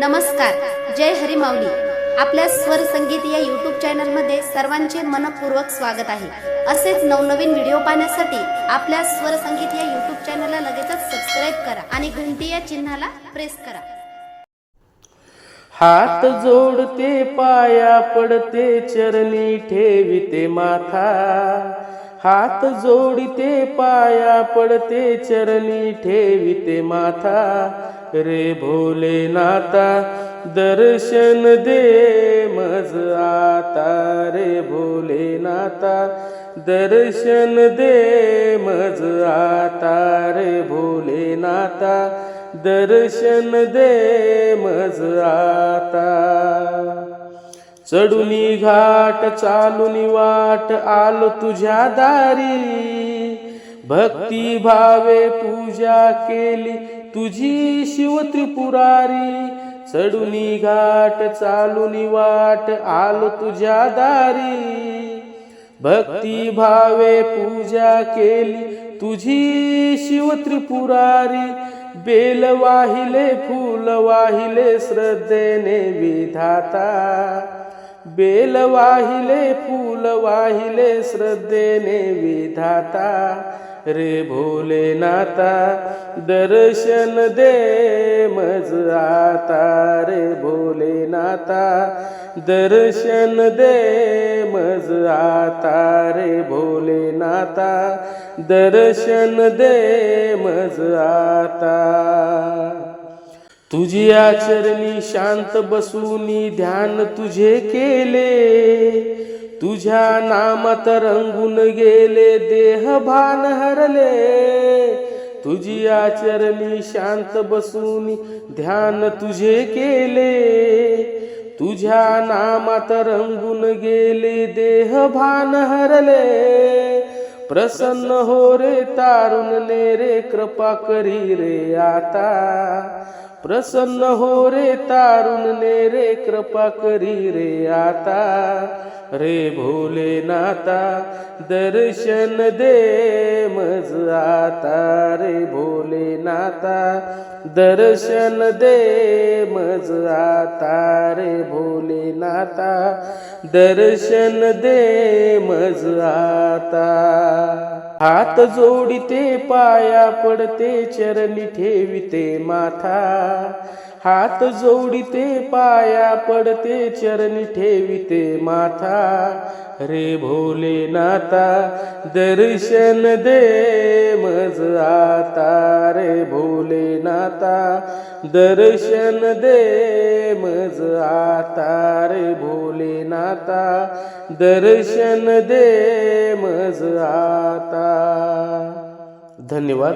नमस्कार जय हरिमाऊली. आपल्या स्वर संगीत या युट्यूब चॅनलमध्ये सर्वांचे मनपूर्वक स्वागत आहे. असेच नवनवीन व्हिडिओ पाहण्यासाठी आपल्या स्वर संगीत या युट्यूब चॅनलला लगेचच सबस्क्राईब करा आणि घंटी या चिन्हाला प्रेस करा. हात जोडते पाया पडते चरणी ठेविते माथा. हात जोडते पाया पडते चरणी ठेविते माथा. रे भोलेनाथा दर्शन दे मज आता रे भोलेनाथा दर्शन दे मज आता रे भोलेनाथा दर्शन दे मज आता। चढुनी घाट चालुनी वाट आलो तुझ्या दारी भक्ती भावे पूजा केली तुझी शिव त्रिपुरारी चढुनी घाट चालुनी वाट आलो तुझ्या दारी. भक्ती भावे पूजा केली तुझी शिव त्रिपुरारी बेल वाहिले फूल वाहिले श्रद्धेने विधाता. बेल वाहिले फूल वाहिले श्रद्धेने विधाता. रे भोलेनाथा दर्शन दे मज आता. रे भोलेनाथा दर्शन दे मज आता. रे भोलेनाथा दर्शन दे मज आता. तुझी आचरणी शांत बसूनी ध्यान तुझे केले. तुझ्या नामात रंगून गेले देह भान हरले. तुझी आचरणी शांत बसूनी ध्यान तुझे केले. तुझ्या नामात रंगून गेले देह भान हरले. प्रसन्न हो रे तारुण ने रे कृपा करी रे आता. प्रसन्न हो रे तारुण ने रे कृपा करी रे आता. रे भोलेनाथा दर्शन दे मज आता. रे भोलेनाथा दर्शन दे मज आता. रे भोलेनाथा दर्शन दे मज आता. हात जोडिते पाया पडते चरणी ठेविते माथा. हात जोडिते पाया पडते चरणी ठेविते माथा. रे भोले नाता दर्शन दे मज आता. रे भोलेनाथा दर्शन दे मज आता रे भोलेनाथा. दर्शन दे मज आता. धन्यवाद.